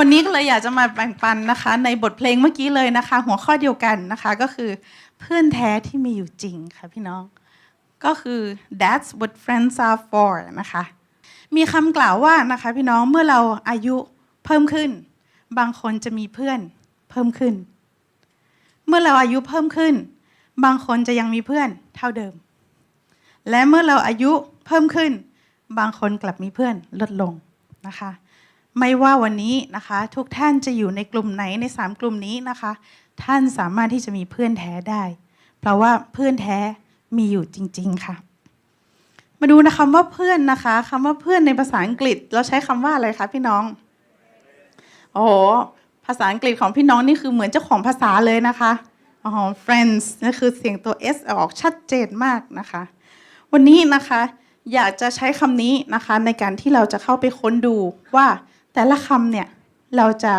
วันนี้ก็เลยอยากจะมาแบ่งปันนะคะ ในบทเพลงเมื่อกี้เลยนะคะ หัวข้อเดียวกันนะคะก็คือเพื่อนแท้ที่มีอยู่จริงค่ะพี่น้อง ก็คือ that's what friends are for นะคะ มีคำกล่าวว่านะคะพี่น้องเมื่อเราอายุเพิ่มขึ้น บางคนจะมีเพื่อนเพิ่มขึ้น เมื่อเราอายุเพิ่มขึ้น บางคนจะยังมีเพื่อนเท่าเดิม และเมื่อเราอายุเพิ่มขึ้น บางคนกลับมีเพื่อนลดลงนะคะ ไม่ว่าวันนี้นะคะ ทุกท่านจะอยู่ในกลุ่มไหนในสามกลุ่มนี้นะคะ ท่านสามารถที่จะมีเพื่อนแท้ได้ เพราะว่าเพื่อนแท้มีอยู่จริง ๆ ค่ะ มาดูนะคำว่าเพื่อนนะคะคำว่าเพื่อนในภาษาอังกฤษ เราใช้คำว่าอะไรคะพี่น้อง โอ้โหภาษาอังกฤษของพี่น้องนี่คือเหมือนเจ้าของภาษาเลยนะคะอ๋อ friends นั่นคือเสียงตัว s ออกชัดเจนมากนะคะ วันนี้นะคะอยากจะใช้คำนี้นะคะในการที่เราจะเข้าไปค้นดูว่า แต่ละคำเนี่ย เราจะ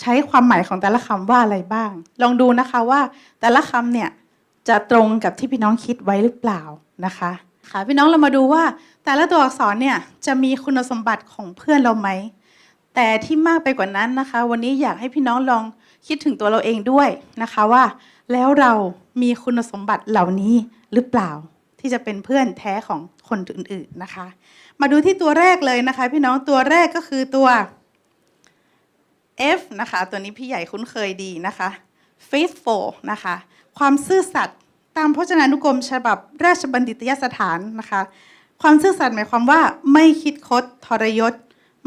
ใช้ความหมายของแต่ละคำว่าอะไรบ้าง ลองดูนะคะว่าแต่ละคำเนี่ยจะตรงกับที่พี่น้องคิดไว้หรือเปล่านะคะค่ะพี่น้องเรามาดูว่า แต่ละตัวอักษรเนี่ยจะมีคุณสมบัติของเพื่อนเราไหมแต่ที่มากไปกว่านั้นนะคะ วันนี้อยากให้พี่น้องลองคิดถึงตัวเราเองด้วยนะคะว่า แล้วเรามีคุณสมบัติเหล่านี้หรือเปล่า ที่จะเป็นเพื่อนแท้ของคนอื่นๆนะคะ มาดูที่ตัวแรกเลยนะคะ พี่น้องตัวแรกก็คือตัว F นะคะ ตัวนี้พี่ใหญ่คุ้นเคยดีนะคะ faithful นะคะ ความซื่อสัตย์ตามพจนานุกรมฉบับราชบัณฑิตยสถานนะคะ ความซื่อสัตย์หมายความว่าไม่คิดคดทรยศ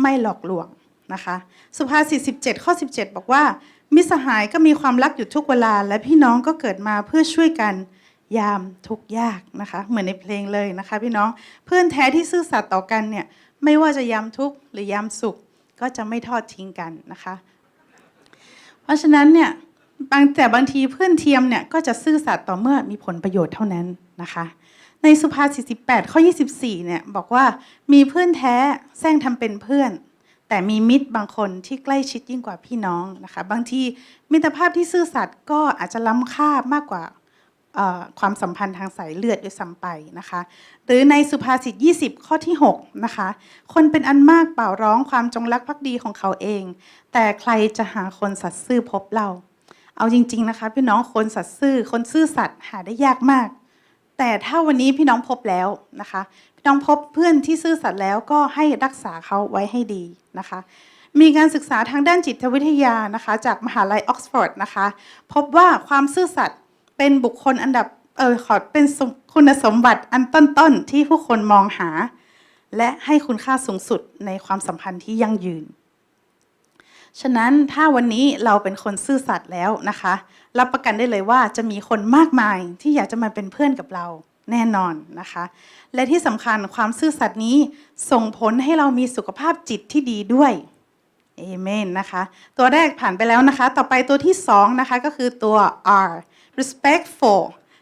ไม่หลอกลวงนะคะ สุภาษิต17 ข้อ 17 บอกว่า มิสหายก็มีความรักอยู่ทุกเวลา และพี่น้องก็เกิดมาเพื่อช่วยกัน ยามทุกยากนะคะ เหมือนในเพลงเลยนะคะ พี่น้องเพื่อนแท้ที่ซื่อสัตย์ต่อกันเนี่ยไม่ว่าจะยามทุกข์หรือยามสุขก็จะไม่ทอดทิ้งกันนะคะ เพราะฉะนั้นเนี่ยบางแต่บางทีเพื่อนเทียมเนี่ยก็จะซื่อสัตย์ต่อเมื่อมีผลประโยชน์เท่านั้นนะคะ ในสุภาษิต18ข้อ 24เนี่ยบอกว่ามีเพื่อนแท้แซงทำเป็นเพื่อน แต่มีมิตรบางคนที่ใกล้ชิดยิ่งกว่าพี่น้องนะคะ บางทีมิตรภาพที่ซื่อสัตย์ก็อาจจะล้ำค่ามากกว่า ความสัมพันธ์ทางสายเลือดด้วยซ้ำไปนะคะ หรือในสุภาษิต 20 ข้อที่ 6 นะคะ คนเป็นอันมากเป่าร้องความจงรักภักดีของเขาเอง แต่ใครจะหาคนสัตย์ซื่อพบเรา เอาจริง ๆ นะคะพี่น้องคนสัตย์ซื่อ คนซื่อสัตย์หาได้ยากมาก แต่ถ้าวันนี้พี่น้องพบแล้วนะคะ พี่น้องพบเพื่อนที่ซื่อสัตย์แล้วก็ให้รักษาเขาไว้ให้ดีนะคะมีการศึกษาทางด้านจิตวิทยานะคะ จากมหาลัยออกซฟอร์ดนะคะ พบว่าความซื่อสัตย์ เป็นบุคคลอันดับเออขอเป็นคุณสมบัติอันต้นๆที่ผู้คนมองหา และให้คุณค่าสูงสุดในความสัมพันธ์ที่ยั่งยืน ฉะนั้นถ้าวันนี้เราเป็นคนซื่อสัตย์แล้วนะคะ รับประกันได้เลยว่าจะมีคนมากมายที่อยากจะมาเป็นเพื่อนกับเราแน่นอนนะคะ และที่สำคัญความซื่อสัตย์นี้ส่งผลให้เรามีสุขภาพจิตที่ดีด้วยเอเมนนะคะ ตัวแรกผ่านไปแล้วนะคะ ต่อไปตัวที่สองนะคะ ก็คือตัว R respectful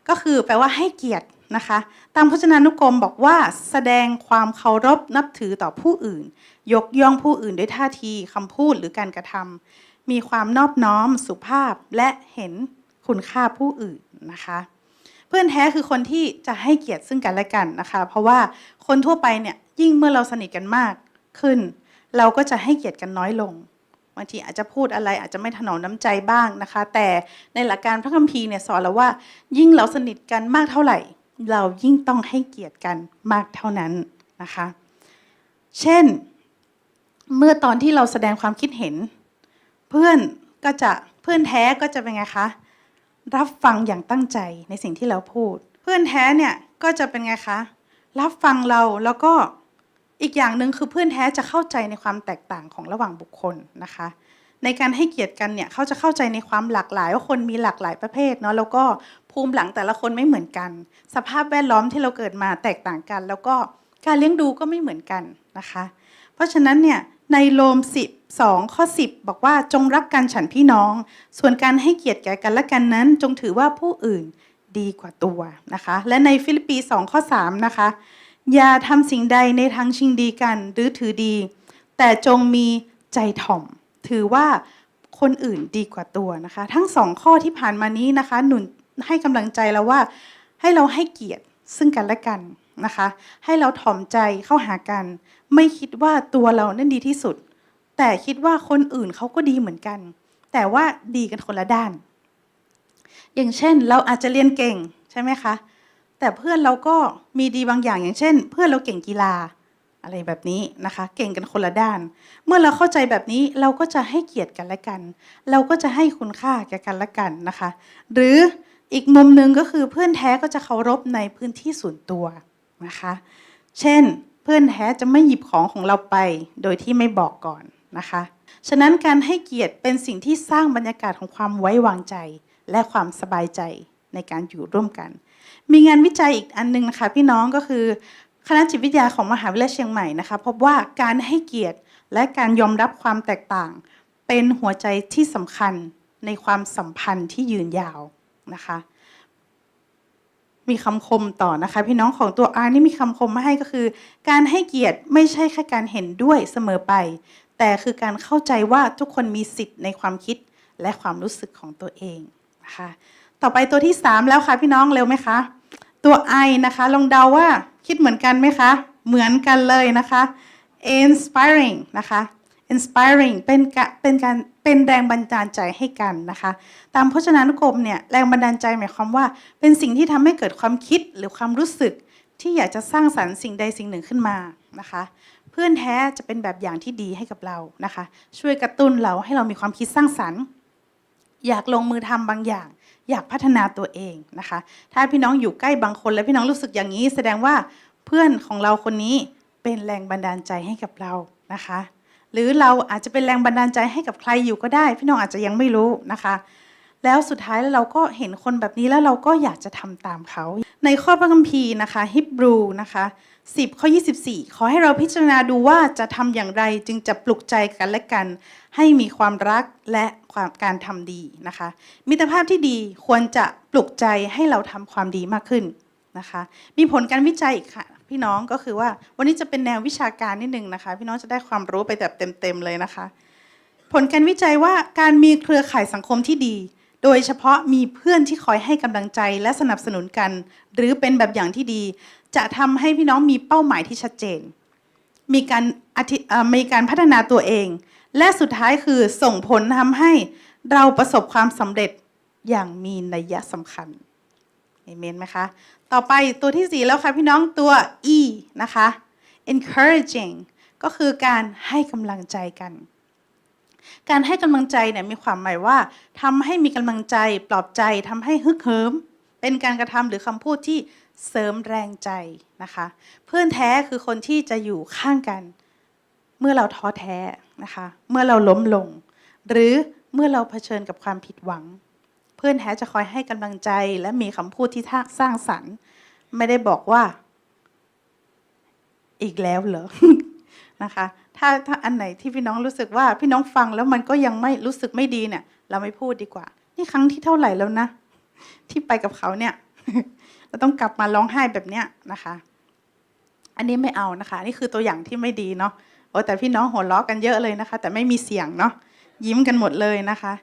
ก็คือแปลว่าให้เกียรตินะคะ ตามพจนานุกรมบอกว่าแสดงความเคารพนับถือต่อผู้อื่น ยกย่องผู้อื่นด้วยท่าทีคำพูดหรือการกระทำมีความนอบน้อมสุภาพและเห็นคุณค่าผู้อื่นนะคะ เพื่อนแท้คือคนที่จะให้เกียรติซึ่งกันและกันนะคะ เพราะว่าคนทั่วไปเนี่ยยิ่งเมื่อเราสนิทกันมากขึ้น เราก็จะให้เกียรติกันน้อยลง บางทีอาจจะพูดอะไรอาจจะไม่ถนอมน้ำใจบ้างนะคะ แต่ในหลักการพระคัมภีร์เนี่ยสอนเราว่า ยิ่งเราสนิทกันมากเท่าไหร่ เรายิ่งต้องให้เกียรติกันมากเท่านั้นนะคะ เช่น เมื่อตอนที่เราแสดงความคิดเห็น เพื่อนก็จะเพื่อนแท้ก็จะเป็นไงคะรับฟังอย่างตั้งใจในสิ่งที่เราพูด เพื่อนแท้เนี่ยก็จะเป็นไงคะรับฟังเราแล้วก็ อีกอย่างหนึ่งคือเพื่อนแท้จะเข้าใจในความแตกต่างของระหว่างบุคคลนะคะ ในการให้เกียรติกันเนี่ยเขาจะเข้าใจในความหลากหลายว่าคนมีหลากหลายประเภทเนาะแล้วก็ภูมิหลังแต่ละคนไม่เหมือนกัน สภาพแวดล้อมที่เราเกิดมาแตกต่างกัน แล้วก็การเลี้ยงดูก็ไม่เหมือนกันนะคะ เพราะฉะนั้นเนี่ยในโรม12ข้อ10 บอกว่าจงรักกันฉันพี่น้อง ส่วนการให้เกียรติแก่กันและกันนั้น จงถือว่าผู้อื่นดีกว่าตัวนะคะ และในฟิลิปปี2ข้อ3นะคะ อย่าทำสิ่งใดในทางชิงดีกันหรือถือดี แต่จงมีใจถ่อม ถือว่าคนอื่นดีกว่าตัวนะคะ ทั้งสองข้อที่ผ่านมานี้นะคะ หนุนให้กำลังใจเราว่า ให้เราให้เกียรติซึ่งกันและกันนะคะ ให้เราถ่อมใจเข้าหากัน ไม่คิดว่าตัวเรานั่นดีที่สุด แต่คิดว่าคนอื่นเขาก็ดีเหมือนกัน แต่ว่าดีกันคนละด้าน อย่างเช่น เราอาจจะเรียนเก่งใช่ไหมคะ แต่เพื่อนเราก็มีดีบางอย่างอย่างเช่น เพื่อนเราเก่งกีฬาอะไรแบบนี้นะคะ เก่งกันคนละด้าน เมื่อเราเข้าใจแบบนี้เราก็จะให้เกียรติกันและกัน เราก็จะให้คุณค่าแก่กันและกันนะคะ หรืออีกมุมหนึ่งก็คือเพื่อนแท้ก็จะเคารพในพื้นที่ส่วนตัวนะคะ เช่น เพื่อนแท้จะไม่หยิบของของเราไปโดยที่ไม่บอกก่อนนะคะ ฉะนั้นการให้เกียรติเป็นสิ่งที่สร้างบรรยากาศของความไว้วางใจ และความสบายใจในการอยู่ร่วมกัน มีงานวิจัยอีกอันหนึงนะคะพี่น้องก็คือคณะจิตวิทยาของมหาวิทยาลัยเชียงใหม่นะคะพบว่าการให้เกียรติและการยอมรับความแตกต่าง เป็นหัวใจที่สำคัญในความสัมพันธ์ที่ยืนยาวนะคะ มีคำคมต่อนะคะ พี่น้องของตัวอานี่มีคำคมมาให้ก็คือ การให้เกียรติไม่ใช่แค่การเห็นด้วยเสมอไป แต่คือการเข้าใจว่าทุกคนมีสิทธิ์ในความคิดและความรู้สึกของตัวเองนะคะ ต่อไปตัวที่ 3 แล้วค่ะพี่น้องเร็วไหมคะ ตัว I นะคะ ลองเดาว่าคิดเหมือนกันไหมคะ เหมือนกันเลยนะคะ inspiring นะคะ inspiring เป็นกะเป็นการเป็นแรงบันดาลใจให้กันนะคะ ตามพจนานุกรมเนี่ยแรงบันดาลใจหมายความว่า เป็นสิ่งที่ทำให้เกิดความคิดหรือความรู้สึกที่อยากจะสร้างสรรค์สิ่งใดสิ่งหนึ่งขึ้นมานะคะ เพื่อนแท้จะเป็นแบบอย่างที่ดีให้กับเรานะคะ ช่วยกระตุ้นเราให้เรามีความคิดสร้างสรรค์ อยากลงมือทำบางอย่าง อยากพัฒนาตัวเองนะคะ ถ้าพี่น้องอยู่ใกล้บางคนแล้วพี่น้องรู้สึกอย่างนี้ แสดงว่าเพื่อนของเราคนนี้เป็นแรงบันดาลใจให้กับเรานะคะ หรือเราอาจจะเป็นแรงบันดาลใจให้กับใครอยู่ก็ได้ พี่น้องอาจจะยังไม่รู้นะคะ แล้วสุดท้ายแล้วเราก็เห็นคนแบบนี้แล้วเราก็อยากจะทำตามเขา ในข้อพระคัมภีร์นะคะฮิบรูนะคะ 10 ข้อ 24 ขอให้เราพิจารณาดูว่าจะทำอย่างไรจึงจะปลุกใจกันและกัน ให้มีความรักและความการทำดีนะคะ มิตรภาพที่ดีควรจะปลุกใจให้เราทำความดีมากขึ้นนะคะ มีผลการวิจัยอีกค่ะพี่น้องก็คือว่าวันนี้จะเป็นแนววิชาการนิดนึงนะคะ พี่น้องจะได้ความรู้ไปแบบเต็มๆเลยนะคะ ผลการวิจัยว่าการมีเครือข่ายสังคมที่ดี โดยเฉพาะมีเพื่อนที่คอยให้กำลังใจและสนับสนุนกัน หรือเป็นแบบอย่างที่ดี จะทำให้พี่น้องมีเป้าหมายที่ชัดเจน มีการมีการพัฒนาตัวเอง และสุดท้ายคือส่งผลทำให้เราประสบความสำเร็จอย่างมีนัยสำคัญเอเมนไหมคะ ต่อไปตัวที่สี่แล้วค่ะพี่น้องตัว E นะคะ encouraging ก็คือการให้กำลังใจกัน การให้กำลังใจเนี่ยมีความหมายว่าทำให้มีกำลังใจปลอบใจทำให้ฮึกเหิม เป็นการกระทำหรือคำพูดที่เสริมแรงใจนะคะ เพื่อนแท้คือคนที่จะอยู่ข้างกัน เมื่อเราท้อแท้นะคะ เมื่อเราล้มลง หรือเมื่อเราเผชิญกับความผิดหวัง เพื่อนแท้จะคอยให้กำลังใจและมีคำพูดที่สร้างสรรค์ ไม่ได้บอกว่า อีกแล้วเหรอนะคะ ถ้าถ้าอันไหนที่พี่น้องรู้สึกว่าพี่น้องฟังแล้วมันก็ยังไม่รู้สึกไม่ดีเนี่ย เราไม่พูดดีกว่า นี่ครั้งที่เท่าไหร่แล้วนะ ที่ไปกับเขาเนี่ย เราต้องกลับมาร้องไห้แบบเนี้ยนะคะ อันนี้ไม่เอานะคะ นี่คือตัวอย่างที่ไม่ดีเนาะโอ้แต่พี่น้องหัวเราะกันเยอะเลยนะคะ แต่ไม่มีเสียงเนาะยิ้มกันหมดเลยนะคะ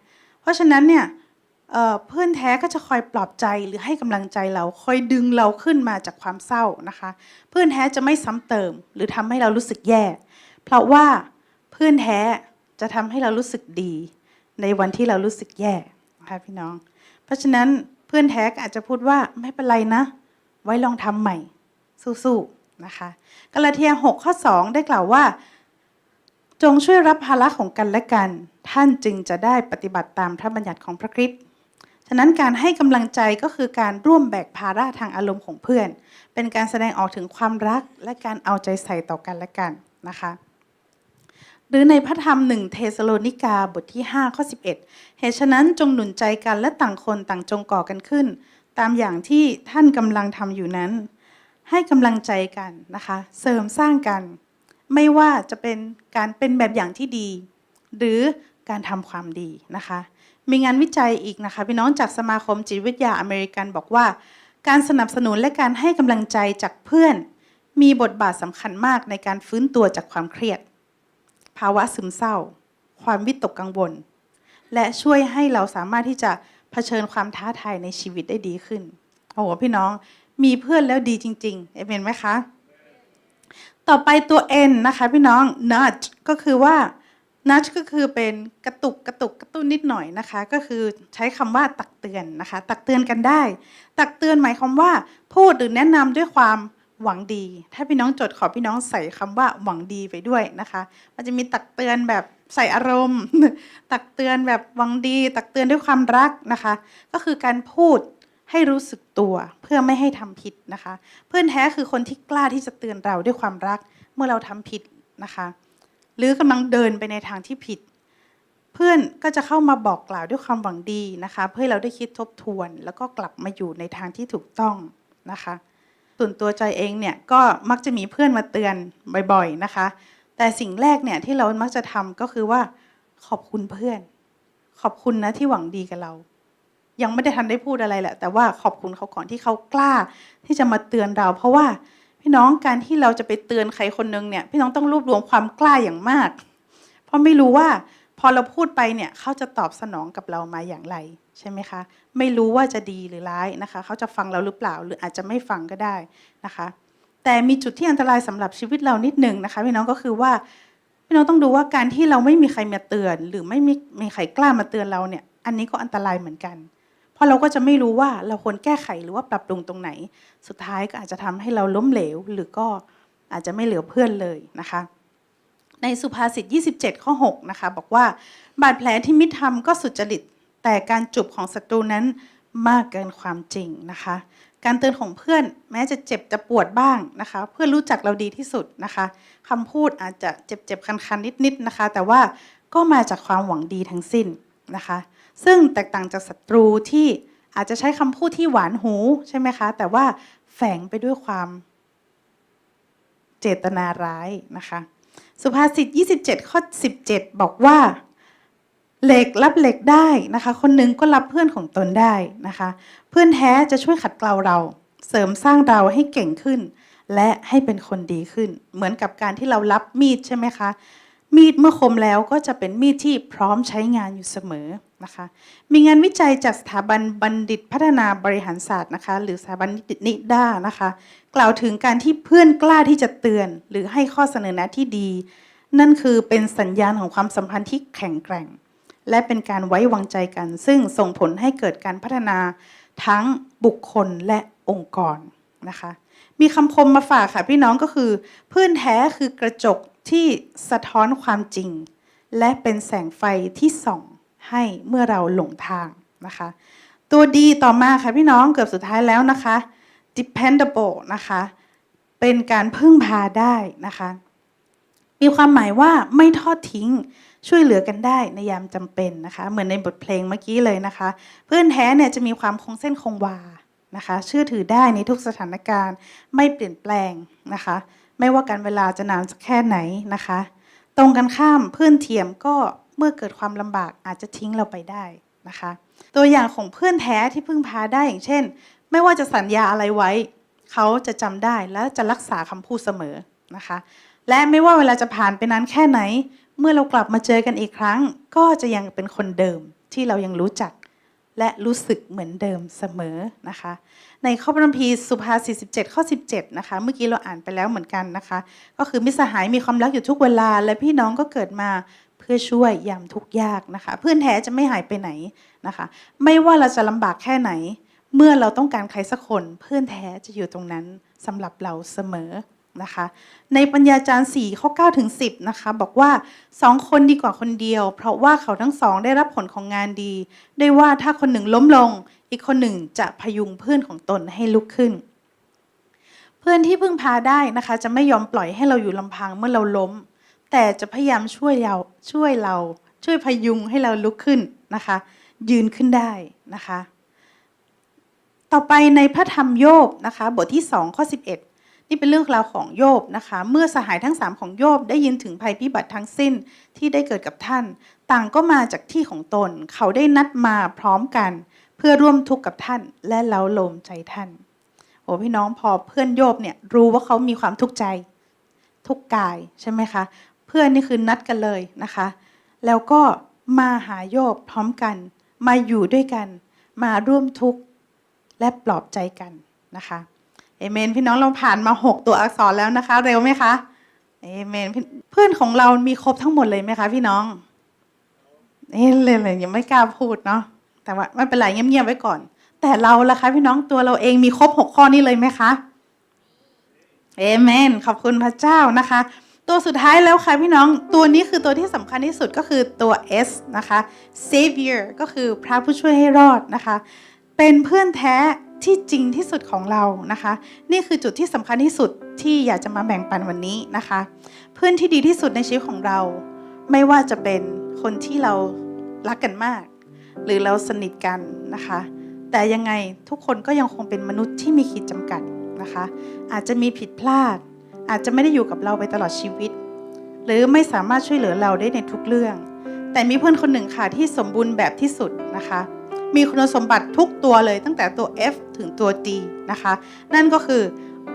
เพราะฉะนั้นเนี่ยเเพื่อนแท้ก็จะคอยปลอบใจหรือให้กำลังใจเราคอยดึงเราขึ้นมาจากความเศร้านะคะ เพื่อนแท้จะไม่ซ้ำเติม หรือทำให้เรารู้สึกแย่ เพราะว่าเพื่อนแท้จะทำให้เรารู้สึกดี ในวันที่เรารู้สึกแย่นะคะพี่น้อง เพราะฉะนั้นเพื่อนแท้อาจจะพูดว่าไม่เป็นไรนะ ไว้ลองทำใหม่สู้ๆนะคะกาลาเทีย6ข้อ2 ได้กล่าวว่า จงช่วยรับภาระของกันและกัน ท่านจึงจะได้ปฏิบัติตามพระบัญญัติของพระคริสต์ฉะนั้นการให้กำลังใจก็คือการร่วมแบกภาระทางอารมณ์ของเพื่อน เป็นการแสดงออกถึงความรักและการเอาใจใส่ต่อกันและกันนะคะ หรือในพระธรรมหนึ่งเทสโลนิกาบทที่5ข้อ11 เหตุฉะนั้นจงหนุนใจกันและต่างคนต่างจงก่อกันขึ้น ตามอย่างที่ท่านกำลังทำอยู่นั้น ให้กำลังใจกันนะคะ เสริมสร้างกัน ไม่ว่าจะเป็นการเป็นแบบอย่างที่ดี หรือการทำความดีนะคะ มีงานวิจัยอีกนะคะพี่น้องจากสมาคมจิตวิทยาอเมริกันบอกว่า การสนับสนุนและการให้กำลังใจจากเพื่อน มีบทบาทสำคัญมากในการฟื้นตัวจากความเครียด ภาวะซึมเศร้า ความวิตกกังวล และช่วยให้เราสามารถที่จะเผชิญความท้าทายในชีวิตได้ดีขึ้น โอ้โหพี่น้องมีเพื่อนแล้วดีจริงๆเอเมนไหมคะ ต่อไปตัว N นะคะพี่น้อง nudge ก็คือว่า nudge ก็คือเป็นกระตุกกระตุกกระตุ้นนิดหน่อยนะคะ ก็คือใช้คำว่าตักเตือนนะคะ ตักเตือนกันได้ ตักเตือนหมายความว่า พูดหรือแนะนำด้วยความ หวังดี ถ้าพี่น้องจดขอพี่น้องใส่คำว่าหวังดีไปด้วยนะคะ มันจะมีตักเตือนแบบใส่อารมณ์ ตักเตือนแบบหวังดี ตักเตือนด้วยความรักนะคะ ก็คือการพูดให้รู้สึกตัวเพื่อไม่ให้ทำผิดนะคะ เพื่อนแท้คือคนที่กล้าที่จะเตือนเราด้วยความรักเมื่อเราทำผิดนะคะ หรือกำลังเดินไปในทางที่ผิด เพื่อนก็จะเข้ามาบอกกล่าวด้วยความหวังดีนะคะ เพื่อเราได้คิดทบทวน แล้วก็กลับมาอยู่ในทางที่ถูกต้องนะคะ ส่วนตัวจอยเองเนี่ยก็มักจะมีเพื่อนมาเตือนบ่อยๆนะคะ แต่สิ่งแรกเนี่ยที่เรามักจะทำก็คือว่า ขอบคุณเพื่อน ขอบคุณนะที่หวังดีกับเรา ยังไม่ได้ทันได้พูดอะไรแหละ แต่ว่าขอบคุณเขาก่อนที่เขากล้า ที่จะมาเตือนเรา เพราะว่าพี่น้องการที่เราจะไปเตือนใครคนนึงเนี่ยพี่น้องต้องรวบรวมความกล้าอย่างมาก เพราะไม่รู้ว่าพอเราพูดไปเนี่ยเขาจะตอบสนองกับเรามาอย่างไร ใช่ไหมคะ ไม่รู้ว่าจะดีหรือร้ายนะคะ เขาจะฟังเราหรือเปล่าหรืออาจจะไม่ฟังก็ได้นะคะ แต่มีจุดที่อันตรายสำหรับชีวิตเรานิดหนึ่งนะคะพี่น้องก็คือว่าพี่น้องต้องดูว่าการที่เราไม่มีใครมาเตือน หรือไม่มีมีใครกล้ามาเตือนเราเนี่ย อันนี้ก็อันตรายเหมือนกัน เพราะเราก็จะไม่รู้ว่าเราควรแก้ไขหรือว่าปรับปรุงตรงไหน สุดท้ายก็อาจจะทำให้เราล้มเหลว หรือก็อาจจะไม่เหลือเพื่อนเลยนะคะในสุภาษิต 27 ข้อ 6 นะคะ บอกว่า บาดแผลที่มิตรทำก็สุจริต แต่การจุบของศัตรูนั้นมากเกินความจริงนะคะ การเตือนของเพื่อนแม้จะเจ็บจะปวดบ้างนะคะ เพื่อนรู้จักเราดีที่สุดนะคะคำพูดอาจจะเจ็บเจ็บคันคันนิดนิดๆนะคะ แต่ว่าก็มาจากความหวังดีทั้งสิ้นนะคะ ซึ่งแตกต่างจากศัตรูที่อาจจะใช้คำพูดที่หวานหูใช่ไหมคะ แต่ว่าแฝงไปด้วยความเจตนาร้ายนะคะ สุภาษิต 27 ข้อ 17 บอกว่า เหล็กรับเหล็กได้นะคะ คนหนึ่งก็รับเพื่อนของตนได้นะคะ เพื่อนแท้จะช่วยขัดเกลาเรา เสริมสร้างเราให้เก่งขึ้น และให้เป็นคนดีขึ้น เหมือนกับการที่เรารับมีดใช่ไหมคะ มีดเมื่อคมแล้วก็จะเป็นมีดที่พร้อมใช้งานอยู่เสมอนะคะ มีงานวิจัยจากสถาบันบัณฑิตพัฒนาบริหารศาสตร์นะคะ หรือสถาบันนิด้านะคะ กล่าวถึงการที่เพื่อนกล้าที่จะเตือน หรือให้ข้อเสนอแนะที่ดี นั่นคือเป็นสัญญาณของความสัมพันธ์ที่แข็งแกร่ง และเป็นการไว้วางใจกัน ซึ่งส่งผลให้เกิดการพัฒนาทั้งบุคคลและองค์กรนะคะ มีคำคมมาฝากค่ะพี่น้องก็คือเพื่อนแท้คือกระจกที่สะท้อนความจริง และเป็นแสงไฟที่ส่องให้เมื่อเราหลงทางนะคะ ตัวดีต่อมาค่ะพี่น้องเกือบสุดท้ายแล้วนะคะ dependable นะคะ เป็นการพึ่งพาได้นะคะ มีความหมายว่าไม่ทอดทิ้ง ช่วยเหลือกันได้ในยามจำเป็นนะคะ เหมือนในบทเพลงเมื่อกี้เลยนะคะ เพื่อนแท้เนี่ยจะมีความคงเส้นคงวานะคะเชื่อถือได้ในทุกสถานการณ์ไม่เปลี่ยนแปลงนะคะ ไม่ว่าการเวลาจะนานสักแค่ไหนนะคะ ตรงกันข้ามเพื่อนเทียมก็เมื่อเกิดความลำบากอาจจะทิ้งเราไปได้นะคะ ตัวอย่างของเพื่อนแท้ที่พึ่งพาได้อย่างเช่น ไม่ว่าจะสัญญาอะไรไว้ เขาจะจำได้และจะรักษาคำพูดเสมอนะคะ และไม่ว่าเวลาจะผ่านไปนานแค่ไหน เมื่อเรากลับมาเจอกันอีกครั้ง ก็จะยังเป็นคนเดิมที่เรายังรู้จักและรู้สึกเหมือนเดิมเสมอนะคะ ในข้อพระคัมภีร์สุภาษิต17 ข้อ 17 นะคะ เมื่อกี้เราอ่านไปแล้วเหมือนกันนะคะ ก็คือมิสหายมีความรักอยู่ทุกเวลา และพี่น้องก็เกิดมาเพื่อช่วยยามทุกยากนะคะ เพื่อนแท้จะไม่หายไปไหนนะคะ ไม่ว่าเราจะลำบากแค่ไหน เมื่อเราต้องการใครสักคน เพื่อนแท้จะอยู่ตรงนั้นสำหรับเราเสมอ นะคะ ในปัญญาจารย์4ข้อ9ถึง10นะคะ บอกว่าสองคนดีกว่าคนเดียว เพราะว่าเขาทั้งสองได้รับผลของงานดี ได้ว่าถ้าคนหนึ่งล้มลง อีกคนหนึ่งจะพยุงเพื่อนของตนให้ลุกขึ้น เพื่อนที่พึ่งพาได้นะคะ จะไม่ยอมปล่อยให้เราอยู่ลำพังเมื่อเราล้ม แต่จะพยายามช่วยเราช่วยเรา ช่วยพยุงให้เราลุกขึ้นนะคะ ยืนขึ้นได้นะคะ ต่อไปในพระธรรมโยบนะคะ บทที่2ข้อ11 นี่เป็นเรื่องราวของโยบนะคะ เมื่อสหายทั้ง3ของโยบได้ยินถึงภัยพิบัติทั้งสิ้นที่ได้เกิดกับท่าน ต่างก็มาจากที่ของตน เขาได้นัดมาพร้อมกัน เพื่อร่วมทุกข์กับท่าน และเล้าโลมใจท่านโอ้พี่น้องพอเพื่อนโยบเนี่ยรู้ว่าเขามีความทุกข์ใจ ทุกกายใช่ไหมคะ เพื่อนนี่คือนัดกันเลยนะคะ แล้วก็มาหาโยบพร้อมกัน มาอยู่ด้วยกัน มาร่วมทุกข์และปลอบใจกันนะคะ เอเมน พี่น้องเราผ่านมา6ตัวอักษรแล้วนะคะ เร็วไหมคะเอเมนเพื่อนของเรามีครบทั้งหมดเลยไหมคะ พี่น้องเอ๊ะเลยเลยยังไม่กล้าพูดเนาะแต่ว่าไม่เป็นไรเงียบๆไว้ก่อน แต่เราล่ะคะ พี่น้องตัวเราเองมีครบหกข้อนี้เลยไหมคะเอเมน ขอบคุณพระเจ้านะคะ ตัวสุดท้ายแล้วค่ะพี่น้องตัวนี้คือตัวที่สำคัญที่สุดก็คือตัว S นะคะ Savior ก็คือพระผู้ช่วยให้รอดนะคะ เป็นเพื่อนแท้ ที่จริงที่สุดของเรานะคะ นี่คือจุดที่สำคัญที่สุดที่อยากจะมาแบ่งปันวันนี้นะคะ เพื่อนที่ดีที่สุดในชีวิตของเรา ไม่ว่าจะเป็นคนที่เรารักกันมาก หรือเราสนิทกันนะคะ แต่ยังไงทุกคนก็ยังคงเป็นมนุษย์ที่มีขีดจำกัดนะคะ อาจจะมีผิดพลาด อาจจะไม่ได้อยู่กับเราไปตลอดชีวิต หรือไม่สามารถช่วยเหลือเราได้ในทุกเรื่อง แต่มีเพื่อนคนหนึ่งค่ะที่สมบูรณ์แบบที่สุดนะคะ มีคุณสมบัติทุกตัวเลยตั้งแต่ตัว F ถึงตัว D นะคะ นั่นก็คือ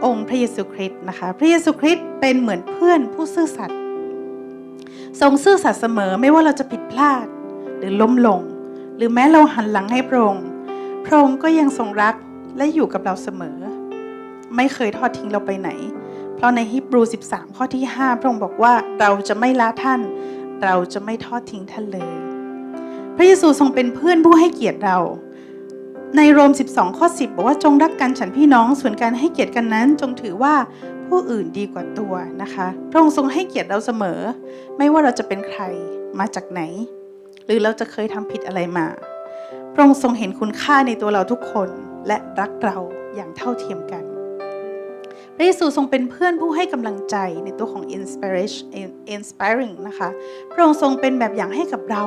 องค์พระเยซูคริสต์นะคะ พระเยซูคริสต์เป็นเหมือนเพื่อนผู้ซื่อสัตย์ทรงซื่อสัตย์เสมอไม่ว่าเราจะผิดพลาดหรือล้มลง หรือแม้เราหันหลังให้พระองค์พระองค์ก็ยังทรงรักและอยู่กับเราเสมอ ไม่เคยทอดทิ้งเราไปไหน เพราะในฮิบรู 13 ข้อที่ 5 พระองค์บอกว่าเราจะไม่ละท่าน เราจะไม่ทอดทิ้งท่านเลย พระเยซูทรงเป็นเพื่อนผู้ให้เกียรติเรา ในโรม 12 ข้อ 10 บอกว่าจงรักกันฉันพี่น้องส่วนการให้เกียรติกันนั้น จงถือว่าผู้อื่นดีกว่าตัวนะคะพระองค์ทรงให้เกียรติเราเสมอ ไม่ว่าเราจะเป็นใครมาจากไหน หรือเราจะเคยทำผิดอะไรมา พระองค์ทรงเห็นคุณค่าในตัวเราทุกคนและรักเราอย่างเท่าเทียมกันพระเยซูทรงเป็นเพื่อนผู้ให้กำลังใจในตัวของ inspiration inspiring นะคะ พระองค์ทรงเป็นแบบอย่างให้กับเรา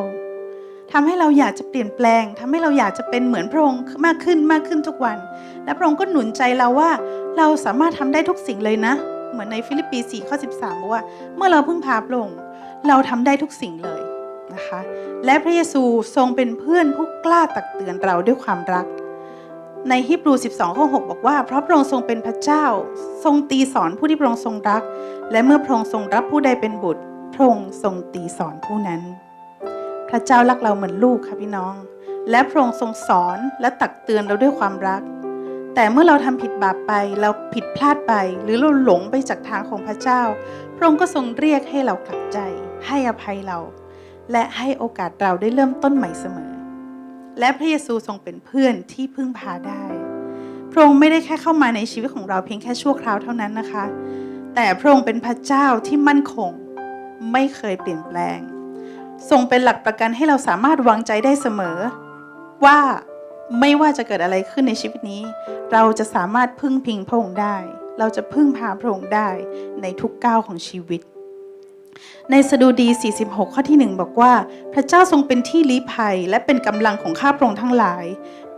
ทำให้เราอยากจะเปลี่ยนแปลงทำให้เราอยากจะเป็นเหมือนพระองค์มากขึ้นมากขึ้นทุกวัน และพระองค์ก็หนุนใจเราว่า เราสามารถทำได้ทุกสิ่งเลยนะ เหมือนในฟิลิปปี4ข้อ13บอกว่า เมื่อเราพึ่งพาพระองค์เราทำได้ทุกสิ่งเลยนะคะและพระเยซูทรงเป็นเพื่อนผู้กล้าตักเตือนเราด้วยความรัก ในฮิบรู 12 ข้อ 6 บอกว่า เพราะพระองค์ทรงเป็นพระเจ้า ทรงตีสอนผู้ที่พระองค์ทรงรัก และเมื่อพระองค์ทรงรับผู้ใดเป็นบุตรพระองค์ทรงตีสอนผู้นั้น พระเจ้ารักเราเหมือนลูกค่ะพี่น้อง และพระองค์ทรงสอนและตักเตือนเราด้วยความรัก แต่เมื่อเราทำผิดบาปไปเราผิดพลาดไป หรือเราหลงไปจากทางของพระเจ้า พระองค์ก็ทรงเรียกให้เรากลับใจ ให้อภัยเรา และให้โอกาสเราได้เริ่มต้นใหม่เสมอ และพระเยซูทรงเป็นเพื่อนที่พึ่งพาได้ พระองค์ไม่ได้แค่เข้ามาในชีวิตของเราเพียงแค่ชั่วคราวเท่านั้นนะคะ แต่พระองค์เป็นพระเจ้าที่มั่นคง ไม่เคยเปลี่ยนแปลง ทรงเป็นหลักประกันให้เราสามารถวางใจได้เสมอ ว่าไม่ว่าจะเกิดอะไรขึ้นในชีวิตนี้ เราจะสามารถพึ่งพิงพระองค์ได้ เราจะพึ่งพาพระองค์ได้ในทุกก้าวของชีวิต ในสดุดี 46 ข้อที่ 1 บอกว่า พระเจ้าทรงเป็นที่ลี้ภัย และเป็นกำลังของข้าพระองค์ทั้งหลาย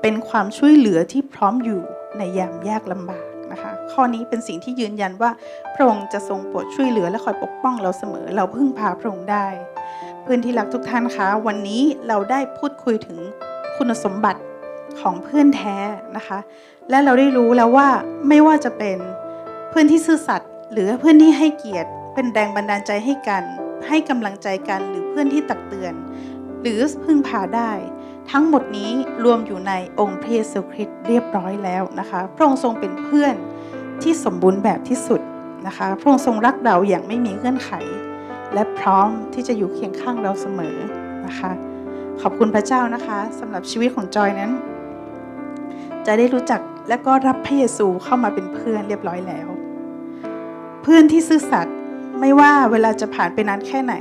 เป็นความช่วยเหลือที่พร้อมอยู่ในยามยากลำบากนะคะข้อนี้เป็นสิ่งที่ยืนยันว่าพระองค์จะทรงโปรดช่วยเหลือและคอยปกป้องเราเสมอ เราพึ่งพาพระองค์ได้ เพื่อนที่รักทุกท่านคะ วันนี้เราได้พูดคุยถึงคุณสมบัติของเพื่อนแท้นะคะ และเราได้รู้แล้วว่าไม่ว่าจะเป็นเพื่อนที่ซื่อสัตย์หรือเพื่อนที่ให้เกียรติ เป็นแรงบันดาลใจให้กัน ให้กำลังใจกันหรือเพื่อนที่ตักเตือน หรือพึ่งพาได้ ทั้งหมดนี้รวมอยู่ในองค์พระเยซูคริสต์เรียบร้อยแล้วนะคะ พระองค์ทรงเป็นเพื่อนที่สมบูรณ์แบบที่สุดนะคะ พระองค์ทรงรักเราอย่างไม่มีเงื่อนไข และพร้อมที่จะอยู่เคียงข้างเราเสมอนะคะ ขอบคุณพระเจ้านะคะสำหรับชีวิตของจอยนั้น จะได้รู้จักและก็รับพระเยซูเข้ามาเป็นเพื่อนเรียบร้อยแล้ว เพื่อนที่ซื่อสัตย์ไม่ว่าเวลาจะผ่านไปนานแค่ไหน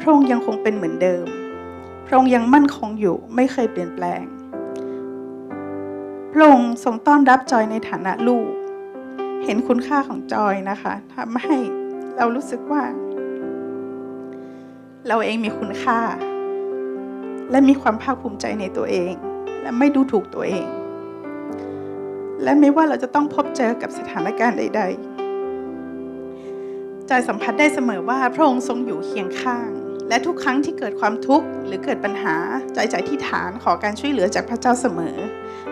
พระองค์ยังคงเป็นเหมือนเดิม พระองค์ยังมั่นคงอยู่ไม่เคยเปลี่ยนแปลง พระองค์ทรงต้อนรับจอยในฐานะลูก เห็นคุณค่าของจอยนะคะทำให้เรารู้สึกว่า เราเองมีคุณค่า และมีความภาคภูมิใจในตัวเอง และไม่ดูถูกตัวเอง และไม่ว่าเราจะต้องพบเจอกับสถานการณ์ใด ๆ ใจสัมผัสได้เสมอว่าพระองค์ทรงอยู่เคียงข้าง และทุกครั้งที่เกิดความทุกข์หรือเกิดปัญหาใจอยจะอธิษฐานขอการช่วยเหลือจากพระเจ้าเสมอ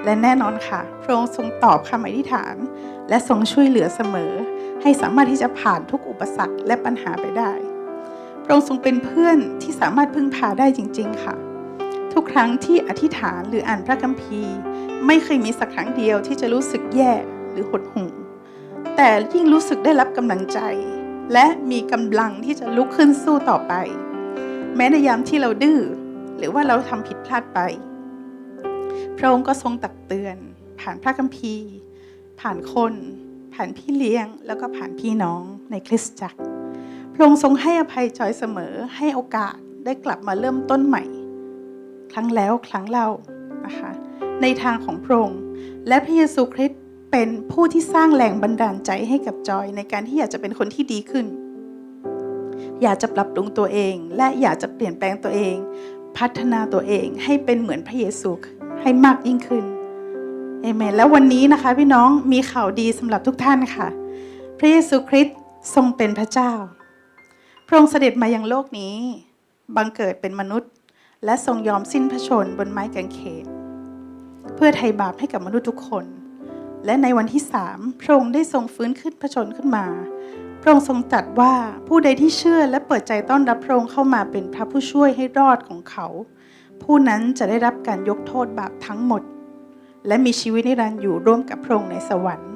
และแน่นอนค่ะพระองค์ทรงตอบคำอธิษฐาน และทรงช่วยเหลือเสมอ ให้สามารถที่จะผ่านทุกอุปสรรคและปัญหาไปได้ ระองค์ทรงเป็นเพื่อนที่สามารถพึ่งพาได้จริง ๆ ค่ะ ทุกครั้งที่อธิษฐานหรืออ่านพระคัมภีร์ ไม่เคยมีสักครั้งเดียวที่จะรู้สึกแย่หรือหดหู่แต่ยิ่งรู้สึกได้รับกำลังใจ และมีกำลังที่จะลุกขึ้นสู้ต่อไป แม้ในยามที่เราดื้อหรือว่าเราทำผิดพลาดไป พระองค์ก็ทรงตักเตือน ผ่านพระคัมภีร์ ผ่านคน ผ่านพี่เลี้ยง แล้วก็ผ่านพี่น้องในคริสตจักร พระองค์ทรงให้อภัยจอยเสมอให้โอกาสได้กลับมาเริ่มต้นใหม่ ครั้งแล้วครั้งเล่านะคะในทางของพระองค์และพระเยซูคริสต์เป็นผู้ที่สร้างแรงบันดาลใจให้กับจอย ในการที่อยากจะเป็นคนที่ดีขึ้น อยากจะปรับปรุงตัวเอง และอยากจะเปลี่ยนแปลงตัวเอง พัฒนาตัวเองให้เป็นเหมือนพระเยซูให้มากยิ่งขึ้นเอเมนแล้ววันนี้นะคะพี่น้องมีข่าวดีสำหรับทุกท่านค่ะ พระเยซูคริสต์ทรงเป็นพระเจ้า ระองค์เสด็จมายังโลกนี้ บังเกิดเป็นมนุษย์ และทรงยอมสิ้นพระชนบนไม้กางเขนเพื่อไถ่บาปให้กับมนุษย์ทุกคน และในวันที่สามพระองค์ได้ทรงฟื้นขึ้นพระชนขึ้นมา พระองค์ทรงตรัสว่าผู้ใดที่เชื่อและเปิดใจต้อนรับพระองค์เข้ามาเป็นพระผู้ช่วยให้รอดของเขา ผู้นั้นจะได้รับการยกโทษบาปทั้งหมด และมีชีวิตนิรันดร์อยู่ร่วมกับพระองค์ในสวรรค์